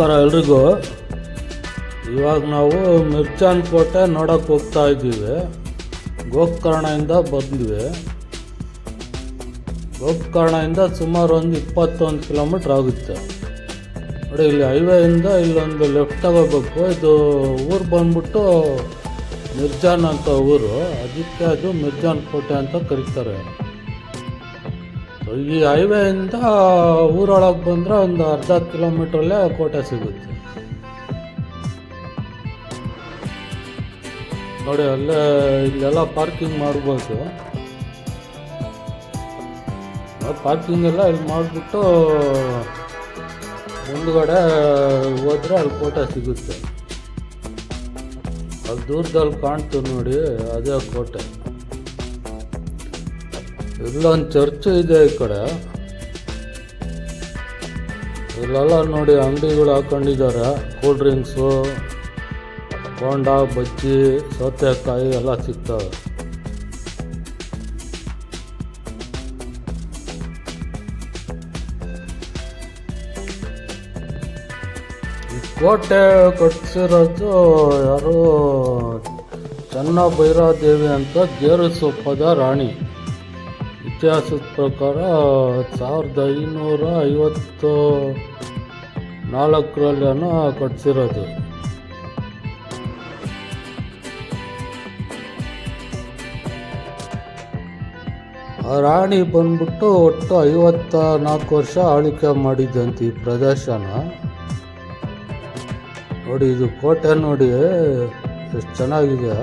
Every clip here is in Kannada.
ನಮಸ್ಕಾರ ಎಲ್ರಿಗೂ. ಇವಾಗ ನಾವು ಮಿರ್ಚಾನ್ ಕೋಟೆ ನೋಡೋಕೆ ಹೋಗ್ತಾ ಇದ್ದೀವಿ. ಗೋಕರ್ಣದಿಂದ ಬಂದ್ವಿ. ಗೋಕರ್ಣದಿಂದ ಸುಮಾರು ಒಂದು ಇಪ್ಪತ್ತೊಂದು ಕಿಲೋಮೀಟ್ರ್ ಆಗುತ್ತೆ. ನೋಡಿ, ಇಲ್ಲಿ ಹೈವೇಯಿಂದ ಇಲ್ಲೊಂದು ಲೆಫ್ಟ್ ತಗೋಬೇಕು. ಇದು ಊರು ಬಂದ್ಬಿಟ್ಟು ಮಿರ್ಜಾನ್ ಅಂತ ಊರು. ಅದಕ್ಕೆ ಅದು ಮಿರ್ಜಾನ್ ಕೋಟೆ ಅಂತ ಕರೀತಾರೆ. ಈ ಹೈವೇಯಿಂದ ಊರೊಳಗೆ ಬಂದರೆ ಒಂದು ಅರ್ಧ ಕಿಲೋಮೀಟ್ರಲ್ಲೇ ಕೋಟೆ ಸಿಗುತ್ತೆ. ನೋಡಿ, ಅಲ್ಲೇ ಇಲ್ಲೆಲ್ಲ ಪಾರ್ಕಿಂಗ್ ಮಾಡ್ಬೋದು. ಪಾರ್ಕಿಂಗ್ ಎಲ್ಲ ಇಲ್ಲಿ ಮಾಡಿಬಿಟ್ಟು ಮುಂದ್ಗಡೆ ಹೋದ್ರೆ ಅಲ್ಲಿ ಕೋಟೆ ಸಿಗುತ್ತೆ. ಅಲ್ಲಿ ದೂರದಲ್ಲಿ ಕಾಣ್ತು ನೋಡಿ, ಅದೇ ಕೋಟೆ. ಇಲ್ಲೊಂದು ಚರ್ಚ್ ಇದೆ ಈ ಕಡೆ. ಇಲ್ಲೆಲ್ಲ ನೋಡಿ ಅಂಗಡಿಗಳು ಹಾಕೊಂಡಿದ್ದಾರೆ. ಕೂಲ್ ಡ್ರಿಂಕ್ಸು, ಬೋಂಡ, ಬಜ್ಜಿ, ಸೌತೆಕಾಯಿ ಎಲ್ಲ ಸಿಗ್ತವೆ. ಕೋಟೆ ಕಟ್ಸಿರೋದು ಯಾರು ಚೆನ್ನ ಭೈರಾದೇವಿ ಅಂತ ಗೇರು ಸೊಪ್ಪದ ರಾಣಿ. ಇತಿಹಾಸದ ಪ್ರಕಾರ ಸಾವಿರದ ಐನೂರ ಐವತ್ತು ನಾಲ್ಕರಲ್ಲೇನೋ ಕಟ್ಸಿರೋದು. ಆ ರಾಣಿ ಬಂದ್ಬಿಟ್ಟು ಒಟ್ಟು ಐವತ್ತ ನಾಲ್ಕು ವರ್ಷ ಆಳ್ವಿಕೆ ಮಾಡಿದ್ದಂತೆ ಈ ಪ್ರದೇಶನ. ನೋಡಿ, ಇದು ಕೋಟೆ ನೋಡಿ, ಎಷ್ಟು ಚೆನ್ನಾಗಿದೆ.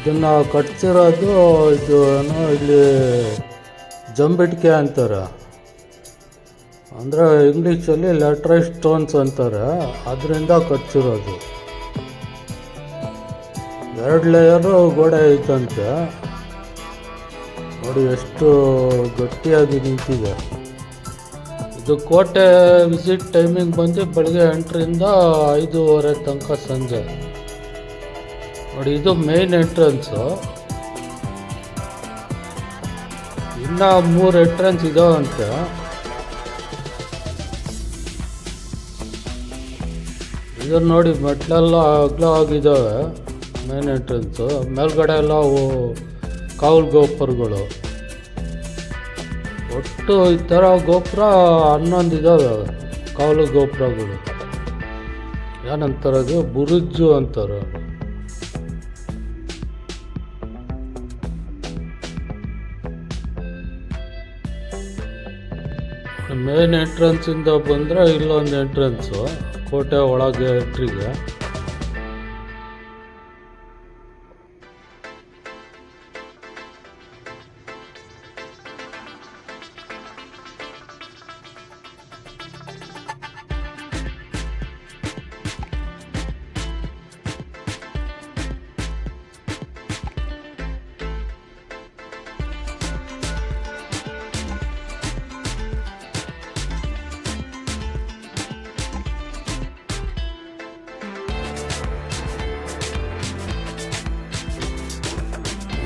ಇದನ್ನ ಕಟ್ಸಿರೋದು ಇದು ಏನು ಇಲ್ಲಿ ಜಂಬಿಟ್ಕೆ ಅಂತಾರೆ. ಅಂದರೆ ಇಂಗ್ಲೀಷಲ್ಲಿ ಲೆಟ್ರ ಸ್ಟೋನ್ಸ್ ಅಂತಾರೆ. ಅದರಿಂದ ಕಟ್ಸಿರೋದು. ಎರಡು ಲೇಯರು ಗೋಡೆ ಐತಂತೆ. ನೋಡಿ ಎಷ್ಟು ಗಟ್ಟಿಯಾಗಿ ನಿಂತಿದೆ. ಇದು ಕೋಟೆ ವಿಸಿಟ್ ಟೈಮಿಂಗ್ ಬಂದು ಬೆಳಗ್ಗೆ ಎಂಟರಿಂದ ಐದೂವರೆ ತನಕ ಸಂಜೆ. ನೋಡಿ, ಇದು ಮೇನ್ ಎಂಟ್ರೆನ್ಸು ಇನ್ನ ಮೂರು ಎಂಟ್ರೆನ್ಸ್ ಇದಾವಂತೆ. ಇದು ನೋಡಿ, ಮೆಟ್ಲೆಲ್ಲ ಅಗ್ಲ ಆಗಿದ್ದಾವೆ ಮೇನ್ ಎಂಟ್ರೆನ್ಸು ಮೇಲ್ಗಡೆ ಎಲ್ಲ ಕಾವಲು ಗೋಪುರಗಳು. ಒಟ್ಟು ಈ ಥರ ಗೋಪುರ ಹನ್ನೊಂದು ಇದ್ದಾವೆ ಕಾವಲು ಗೋಪುರಗಳು. ಏನಂತಾರೆ ಅದು? ಬುರುಜು ಅಂತಾರೆ. ಮೇನ್ ಎಂಟ್ರೆನ್ಸಿಂದ ಬಂದರೆ ಇಲ್ಲೊಂದು ಎಂಟ್ರೆನ್ಸು ಕೋಟೆ ಒಳಗೆ ಎಂಟ್ರಿಗೆ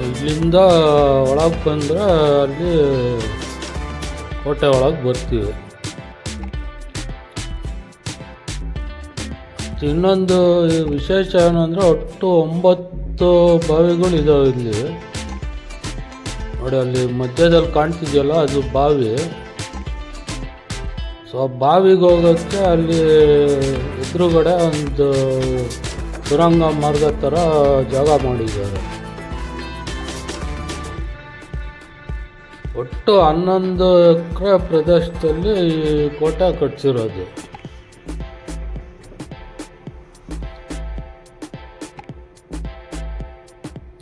ಇಲ್ಲಿಂದ ಒಳಗೆ ಬಂದರೆ ಅಲ್ಲಿ ಕೋಟೆ ಒಳಗೆ ಬರ್ತೀವಿ. ಇನ್ನೊಂದು ವಿಶೇಷ ಏನಂದರೆ ಒಟ್ಟು ಒಂಬತ್ತು ಬಾವಿಗಳು ಇದಾವೆ ಇಲ್ಲಿ. ನೋಡಿ ಅಲ್ಲಿ ಮಧ್ಯದಲ್ಲಿ ಕಾಣ್ತಿದೆಯಲ್ಲ ಅದು ಬಾವಿ. ಸೊ ಆ ಬಾವಿಗೆ ಹೋಗೋಕ್ಕೆ ಅಲ್ಲಿ ಎದುರುಗಡೆ ಒಂದು ಸುರಂಗ ಮಾರ್ಗ ಥರ ಜಾಗ ಮಾಡಿದ್ದಾರೆ. ಒಟ್ಟು ಹನ್ನೊಂದು ಎಕರೆ ಪ್ರದೇಶದಲ್ಲಿ ಈ ಕೋಟೆ ಕಟ್ಸಿರೋದು.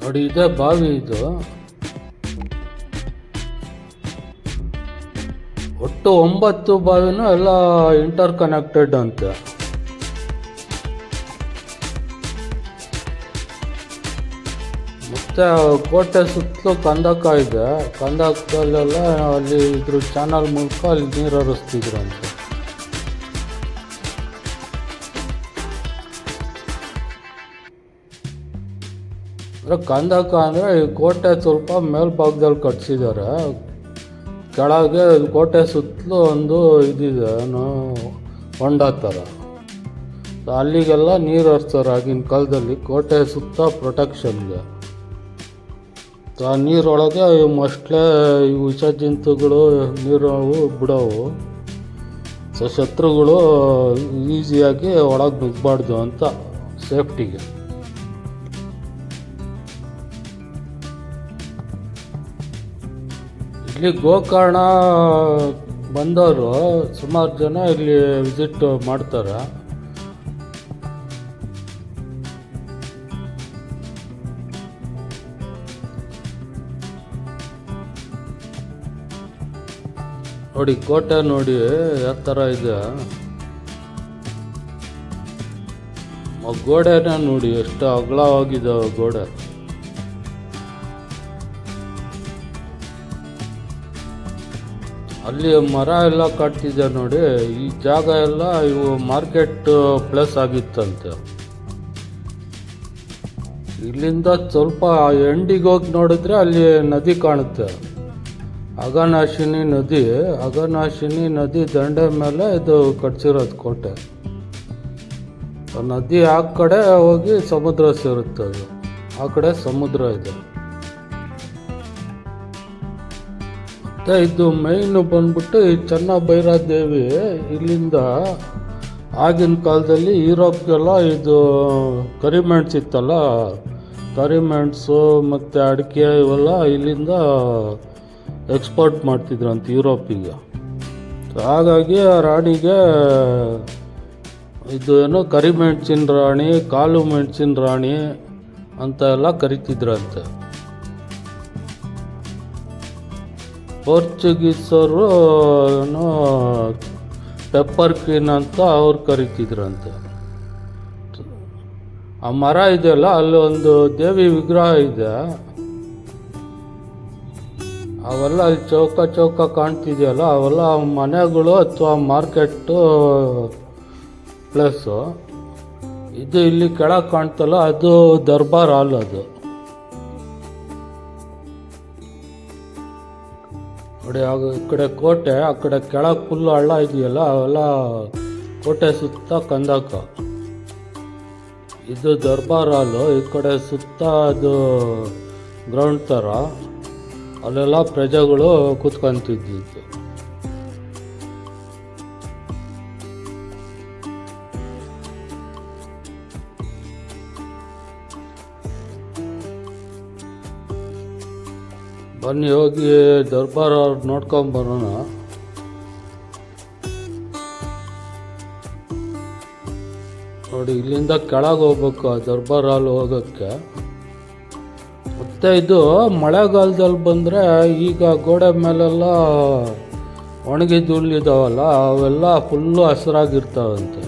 ನೋಡಿ, ಇದೆ ಬಾವಿ ಇದು. ಒಟ್ಟು ಒಂಬತ್ತು ಬಾವಿನೂ ಎಲ್ಲ ಇಂಟರ್ ಕನೆಕ್ಟೆಡ್ ಅಂತೆ. ಮತ್ತೆ ಕೋಟೆ ಸುತ್ತಲೂ ಕಂದಕ ಇದೆ. ಕಂದಕದಲ್ಲೆಲ್ಲ ಅಲ್ಲಿ ಇದ್ರ ಚಾನಲ್ ಮೂಲಕ ಅಲ್ಲಿ ನೀರು ಹರಿಸ್ತಿದ್ರಂತೆ ಅಂದರೆ ಕಂದಕ ಅಂದರೆ ಈ ಕೋಟೆ ಸ್ವಲ್ಪ ಮೇಲ್ಭಾಗದಲ್ಲಿ ಕಟ್ಸಿದ್ದಾರೆ. ಕೆಳಗೆ ಕೋಟೆ ಸುತ್ತಲೂ ಒಂದು ಇದಿದೆ ಹೊಂಡ ಥರ ಅಲ್ಲಿಗೆಲ್ಲ ನೀರು ಹರಿಸ್ತಾರೆ ಆಗಿನ ಕಾಲದಲ್ಲಿ. ಕೋಟೆ ಸುತ್ತ ಪ್ರೊಟೆಕ್ಷನ್ಗೆ ಆ ನೀರೊಳಗೆ ಮೊಸ್ಲೆ ಇವು ವಿಷ ಜಂತುಗಳು ನೀರು ಬಿಡೋವು. ಸೊ ಶತ್ರುಗಳು ಈಸಿಯಾಗಿ ಒಳಗೆ ನುಗ್ಗಬಾರ್ದು ಅಂತ ಸೇಫ್ಟಿಗೆ. ಇಲ್ಲಿ ಗೋಕರ್ಣ ಬಂದವರು ಸುಮಾರು ಜನ ಇಲ್ಲಿ ವಿಸಿಟ್ ಮಾಡ್ತಾರೆ. ನೋಡಿ, ಕೋಟೆ ನೋಡಿ ಯಾವ ಥರ ಇದೆ. ಗೋಡೆನ ನೋಡಿ, ಎಷ್ಟು ಅಗಲವಾಗಿದೆ ಗೋಡೆ. ಅಲ್ಲಿ ಮರ ಎಲ್ಲ ಕಟ್ತಿದೆ ನೋಡಿ, ಈ ಜಾಗ ಎಲ್ಲ ಇವು ಮಾರ್ಕೆಟ್ ಪ್ಲೇಸ್ ಆಗಿತ್ತಂತೆ. ಇಲ್ಲಿಂದ ಸ್ವಲ್ಪ ಎಂಡಿಗೆ ಹೋಗಿ ನೋಡಿದ್ರೆ ಅಲ್ಲಿ ನದಿ ಕಾಣುತ್ತೆ. ಅಘನಾಶಿನಿ ನದಿ ಅಗನಾಶಿನಿ ನದಿ ದಂಡೆ ಮೇಲೆ ಇದು ಕಟ್ಸಿರೋದು ಕೋಟೆ. ನದಿ ಆ ಕಡೆ ಹೋಗಿ ಸಮುದ್ರ ಸೇರುತ್ತೆ ಅದು. ಆ ಕಡೆ ಸಮುದ್ರ ಇದೆ. ಮತ್ತು ಇದು ಮೈನ್ ಬಂದ್ಬಿಟ್ಟು ಈ ಚೆನ್ನ ದೇವಿ ಇಲ್ಲಿಂದ ಆಗಿನ ಕಾಲದಲ್ಲಿ ಯುರೋಪ್ಗೆಲ್ಲ ಇದು ಕರಿಮೆಣ್ಸ್ ಇತ್ತಲ್ಲ ಕರಿಮೆಣಸು ಮತ್ತು ಅಡಿಕೆ ಇವೆಲ್ಲ ಇಲ್ಲಿಂದ ಎಕ್ಸ್ಪೋರ್ಟ್ ಮಾಡ್ತಿದ್ರಂತೆ ಯುರೋಪಿಗೆ. ಹಾಗಾಗಿ ಆ ರಾಣಿಗೆ ಇದು ಏನು ಕರಿಮೆಣಸಿನ ರಾಣಿ, ಕಾಲು ಮೆಣಸಿನ ರಾಣಿ ಅಂತ ಎಲ್ಲ ಕರಿತಿದ್ರಂತೆ. ಪೋರ್ಚುಗೀಸರು ಏನು ಪೆಪ್ಪರ್ ಕ್ವೀನ್ ಅಂತ ಅವ್ರು ಕರಿತಿದ್ರಂತೆ. ಆ ಮರ ಇದೆಯಲ್ಲ ಒಂದು ದೇವಿ ವಿಗ್ರಹ ಇದೆ. ಅವೆಲ್ಲ ಚೌಕ ಚೌಕ ಕಾಣ್ತಿದೆಯಲ್ಲ, ಅವೆಲ್ಲ ಮನೆಗಳು ಅಥವಾ ಮಾರ್ಕೆಟ್ಟು ಪ್ಲೇಸು. ಇದು ಇಲ್ಲಿ ಕೆಳಗೆ ಕಾಣ್ತಲ್ಲ, ಅದು ದರ್ಬಾರ್ ಹಾಲ್ ಅದು. ನೋಡಿ ಈ ಕಡೆ ಕೋಟೆ, ಆ ಕಡೆ ಕೆಳಗೆ ಫುಲ್ಲು ಹಳ್ಳ ಇದೆಯಲ್ಲ, ಅವೆಲ್ಲ ಕೋಟೆ ಸುತ್ತ ಕಂದಕ. ಇದು ದರ್ಬಾರ್ ಹಾಲು, ಈ ಕಡೆ ಸುತ್ತ ಅದು ಗ್ರೌಂಡ್ ಥರ. ಅಲ್ಲೆಲ್ಲ ಪ್ರಜೆಗಳು ಕೂತ್ಕೊಂತಿದ್ದಿದ್ದು. ಬನ್ನಿ ಹೋಗಿ ದರ್ಬಾರ್ ಅವ್ರು ನೋಡ್ಕೊಂಬರೋಣ ನೋಡಿ, ಇಲ್ಲಿಂದ ಕೆಳಗೆ ಹೋಗ್ಬೇಕು ಆ ದರ್ಬಾರ್ ಹಾಲ್ ಹೋಗೋಕ್ಕೆ. ಮತ್ತೆ ಇದು ಮಳೆಗಾಲದಲ್ಲಿ ಬಂದರೆ ಈಗ ಗೋಡೆ ಮೇಲೆಲ್ಲ ಒಣಗಿದ ಹುಲ್ಲಿದಾವಲ್ಲ ಅವೆಲ್ಲ ಫುಲ್ಲು ಹಸಿರಾಗಿರ್ತಾವಂತೆ.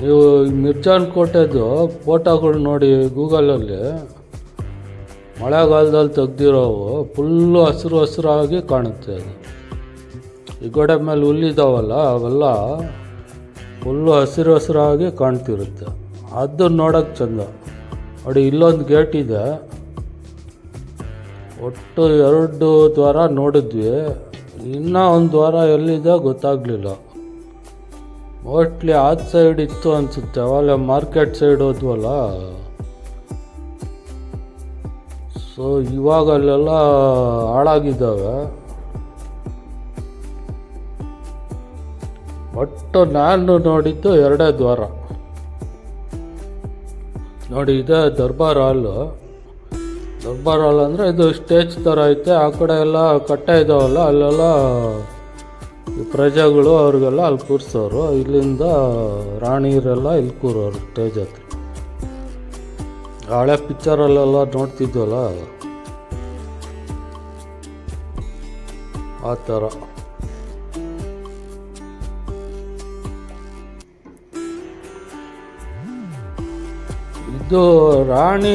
ನೀವು ಮಿರ್ಜಾನ್ ಕೋಟೆದು ಫೋಟೋಗಳು ನೋಡಿ ಗೂಗಲಲ್ಲಿ, ಮಳೆಗಾಲದಲ್ಲಿ ತೆಗ್ದಿರೋವು ಫುಲ್ಲು ಹಸಿರು ಹಸಿರಾಗಿ ಕಾಣುತ್ತೆ ಅದು. ಈ ಗೋಡೆ ಮೇಲೆ ಹುಲ್ಲಿದಾವಲ್ಲ, ಅವೆಲ್ಲ ಫುಲ್ಲು ಹಸಿರು ಹಸಿರಾಗಿ ಕಾಣ್ತಿರುತ್ತೆ. ಅದು ನೋಡೋಕ್ಕೆ ಚಂದ. ನೋಡಿ, ಇಲ್ಲೊಂದು ಗೇಟ್ ಇದೆ. ಒಟ್ಟು ಎರಡು ದ್ವಾರ ನೋಡಿದ್ವಿ. ಇನ್ನೂ ಒಂದು ದ್ವಾರ ಎಲ್ಲಿದೆ ಗೊತ್ತಾಗಲಿಲ್ಲ. ಮೋಸ್ಟ್ಲಿ ಆ ಸೈಡ್ ಇತ್ತು ಅನಿಸುತ್ತೆ. ಅವಾಗ ಮಾರ್ಕೆಟ್ ಸೈಡ್ ಹೋದ್ವಲ್ಲ? ಸೊ ಇವಾಗ ಅಲ್ಲೆಲ್ಲ ಹಾಳಾಗಿದ್ದಾವೆ. ಒಟ್ಟು ನಾನು ನೋಡಿದ್ದು ಎರಡೇ ದ್ವಾರ. ನೋಡಿ, ಇದೆ ದರ್ಬಾರ್ ಹಾಲು. ದರ್ಬಾರ್ ಹಾಲ್ ಅಂದರೆ ಇದು ಸ್ಟೇಜ್ ಥರ ಐತೆ, ಆ ಕಡೆ ಎಲ್ಲ ಕಟ್ಟೆ ಇದಾವಲ್ಲ, ಅಲ್ಲೆಲ್ಲ ಪ್ರಜೆಗಳು ಅವ್ರಿಗೆಲ್ಲ ಅಲ್ಲಿ ಕೂರಿಸೋರು. ಇಲ್ಲಿಂದ ರಾಣಿಯರೆಲ್ಲ ಇಲ್ಲಿ ಕೂರೋರು ಸ್ಟೇಜ್ ಹತ್ರ. ಹಳೆ ಪಿಕ್ಚರಲ್ಲೆಲ್ಲ ನೋಡ್ತಿದ್ವಲ್ಲ? ಆ ಥರ ಇದು ರಾಣಿ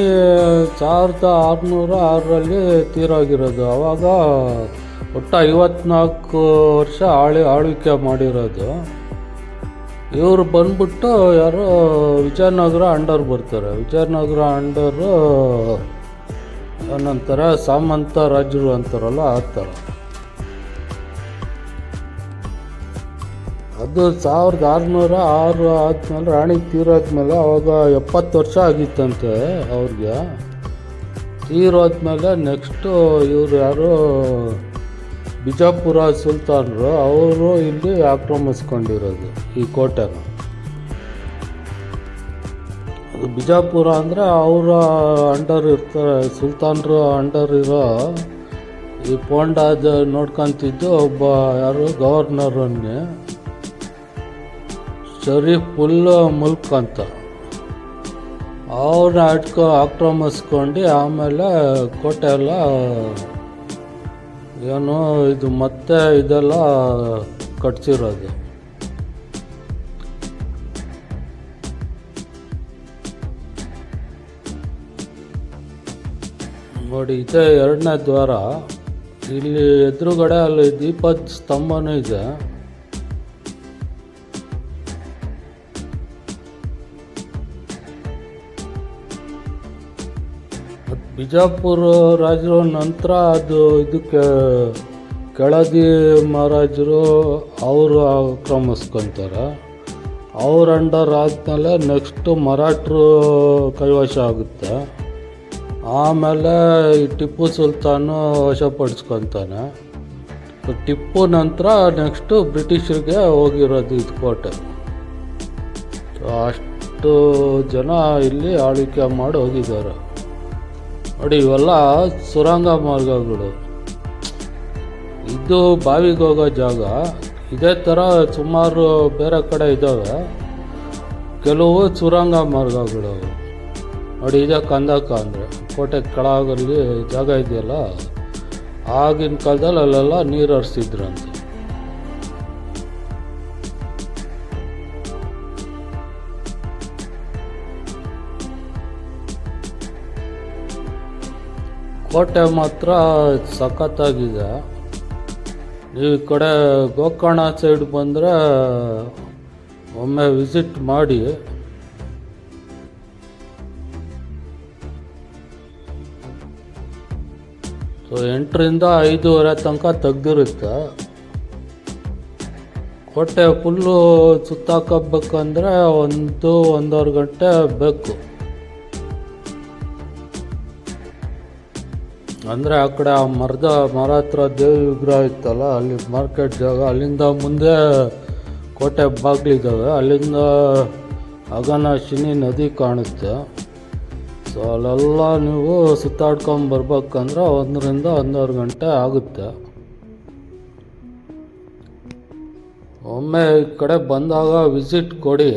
ಸಾವಿರದ ಆರುನೂರ ಆರರಲ್ಲಿ ತೀರೋಗಿರೋದು. ಅವಾಗ ಒಟ್ಟು ಐವತ್ನಾಲ್ಕು ವರ್ಷ ಆಳಿ ಆಳ್ವಿಕೆ ಮಾಡಿರೋದು. ಇವರು ಬಂದ್ಬಿಟ್ಟು ಯಾರೋ ವಿಜಯನಗರ ಅಂಡರ್ ಬರ್ತಾರೆ. ವಿಜಯನಗರ ಅಂಡರು ಏನಂತಾರೆ? ಸಾಮಂತ ರಾಜರು ಅಂತಾರಲ್ಲ, ಆ ಥರ. ಅದು ಸಾವಿರದ ಆರುನೂರ ಆರು ಆದಮೇಲೆ, ರಾಣಿ ತೀರೋದ್ಮೇಲೆ ಅವಾಗ ಎಪ್ಪತ್ತು ವರ್ಷ ಆಗಿತ್ತಂತೆ ಅವ್ರಿಗೆ. ತೀರೋದ್ಮೇಲೆ ನೆಕ್ಸ್ಟು ಇವ್ರು ಯಾರು? ಬಿಜಾಪುರ ಸುಲ್ತಾನರು. ಅವರು ಇಲ್ಲಿ ಆಕ್ರಮಿಸ್ಕೊಂಡಿರೋದು ಈ ಕೋಟೆನ. ಅದು ಬಿಜಾಪುರ ಅಂದರೆ ಅವರ ಅಂಡರ್ ಇರ್ತಾರೆ, ಸುಲ್ತಾನರು ಅಂಡರ್ ಇರೋ ಈ ಪೋಂಡಾದ ನೋಡ್ಕೊತಿದ್ದು ಒಬ್ಬ ಯಾರು? ಗವರ್ನರನ್ನೇ. ಶರೀಫ್ ಉಲ್ ಮುಲ್ಕ್ ಅಂತ. ಅವ್ರನ್ನ ಅಟ್ಕೊ ಆಕ್ರಮಿಸ್ಕೊಂಡು ಆಮೇಲೆ ಕೋಟೆ ಎಲ್ಲ ಏನು ಇದು ಮತ್ತೆ ಇದೆಲ್ಲ ಕಟ್ಸಿರೋದು. ನೋಡಿ ಇದೇ ಎರಡನೇ ದ್ವಾರ. ಇಲ್ಲಿ ಎದುರುಗಡೆ ಅಲ್ಲಿ ದೀಪದ ಸ್ತಂಭನೂ ಇದೆ. ಬಿಜಾಪುರ ರಾಜರ ನಂತರ ಅದು ಇದಕ್ಕೆ ಕೆಳದಿ ಮಹಾರಾಜರು ಅವರು ಆಕ್ರಮಿಸ್ಕೊಂತಾರೆ. ಅವ್ರ ಅಂಡರ್ ಆದಮೇಲೆ ನೆಕ್ಸ್ಟು ಮರಾಠರು ಕೈವಶ ಆಗುತ್ತೆ. ಆಮೇಲೆ ಈ ಟಿಪ್ಪು ಸುಲ್ತಾನು ವಶಪಡಿಸ್ಕೊತಾನೆ ಟಿಪ್ಪು ನಂತರ ನೆಕ್ಸ್ಟು ಬ್ರಿಟಿಷರಿಗೆ ಹೋಗಿರೋದು ಇದು ಕೋಟೆ. ಅಷ್ಟು ಜನ ಇಲ್ಲಿ ಆಳ್ವಿಕೆ ಮಾಡಿ ಹೋಗಿದ್ದಾರೆ. ನೋಡಿ, ಇವೆಲ್ಲ ಸುರಂಗ ಮಾರ್ಗಗಳು ಇದು ಬಾವಿಗೆ ಹೋಗೋ ಜಾಗ. ಇದೇ ಥರ ಸುಮಾರು ಬೇರೆ ಕಡೆ ಇದ್ದಾವೆ. ಕೆಲವು ಸುರಂಗ ಮಾರ್ಗಗಳು. ನೋಡಿ, ಇದೇ ಕಂದಕ ಅಂದರೆ. ಕೋಟೆ ಕೆಳಗಲ್ಲಿ ಜಾಗ ಇದೆಯಲ್ಲ? ಆಗಿನ ಕಾಲದಲ್ಲಿ ಅಲ್ಲೆಲ್ಲ ನೀರು ಹರಿಸಿದ್ರಂತೆ. ಕೋಟೆ ಮಾತ್ರ ಸಖತ್ತಾಗಿದೆ. ನೀವು ಈ ಕಡೆ ಗೋಕರ್ಣ ಸೈಡ್ ಬಂದರೆ ಒಮ್ಮೆ ವಿಸಿಟ್ ಮಾಡಿ. ಸೊ ಎಂಟರಿಂದ ಐದೂವರೆ ತನಕ ತೆಗ್ದಿರುತ್ತೆ. ಕೋಟೆ ಫುಲ್ಲು ಸುತ್ತಾಕಬೇಕಂದ್ರೆ ಒಂದು, ಒಂದೂವರೆ ಗಂಟೆ ಬೇಕು. ಅಂದರೆ ಆ ಕಡೆ ಆ ಮರದ, ಮರ ಹತ್ರ ದೇವಿ ವಿಗ್ರಹ ಇತ್ತಲ್ಲ, ಅಲ್ಲಿ ಮಾರ್ಕೆಟ್ ಜಾಗ, ಅಲ್ಲಿಂದ ಮುಂದೆ ಕೋಟೆ ಬಾಗಿಲಿದ್ದಾವೆ ಅಲ್ಲಿಂದ ಅಗನಾಶಿನಿ ನದಿ ಕಾಣುತ್ತೆ ಸೊ ಅಲ್ಲೆಲ್ಲ ನೀವು ಸುತ್ತಾಡ್ಕೊಂಡು ಬರ್ಬೇಕಂದ್ರೆ ಒಂದರಿಂದ ಒಂದೂವರೆ ಗಂಟೆ ಆಗುತ್ತೆ. ಒಮ್ಮೆ ಈ ಕಡೆ ಬಂದಾಗ ವಿಸಿಟ್ ಕೊಡಿ.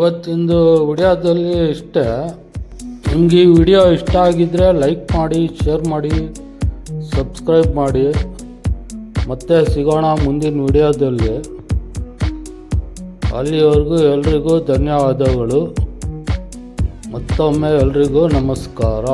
ಇವತ್ತಿಂದು ವಿಡಿಯೋದಲ್ಲಿ ಇಷ್ಟೇ. ನಿಮ್ಗೆ ಈ ವಿಡಿಯೋ ಇಷ್ಟ ಆಗಿದ್ದರೆ ಲೈಕ್ ಮಾಡಿ, ಶೇರ್ ಮಾಡಿ, ಸಬ್ಸ್ಕ್ರೈಬ್ ಮಾಡಿ. ಮತ್ತೆ ಸಿಗೋಣ ಮುಂದಿನ ವಿಡಿಯೋದಲ್ಲಿ. ಅಲ್ಲಿವರೆಗೂ ಎಲ್ರಿಗೂ ಧನ್ಯವಾದಗಳು. ಮತ್ತೊಮ್ಮೆ ಎಲ್ರಿಗೂ ನಮಸ್ಕಾರ.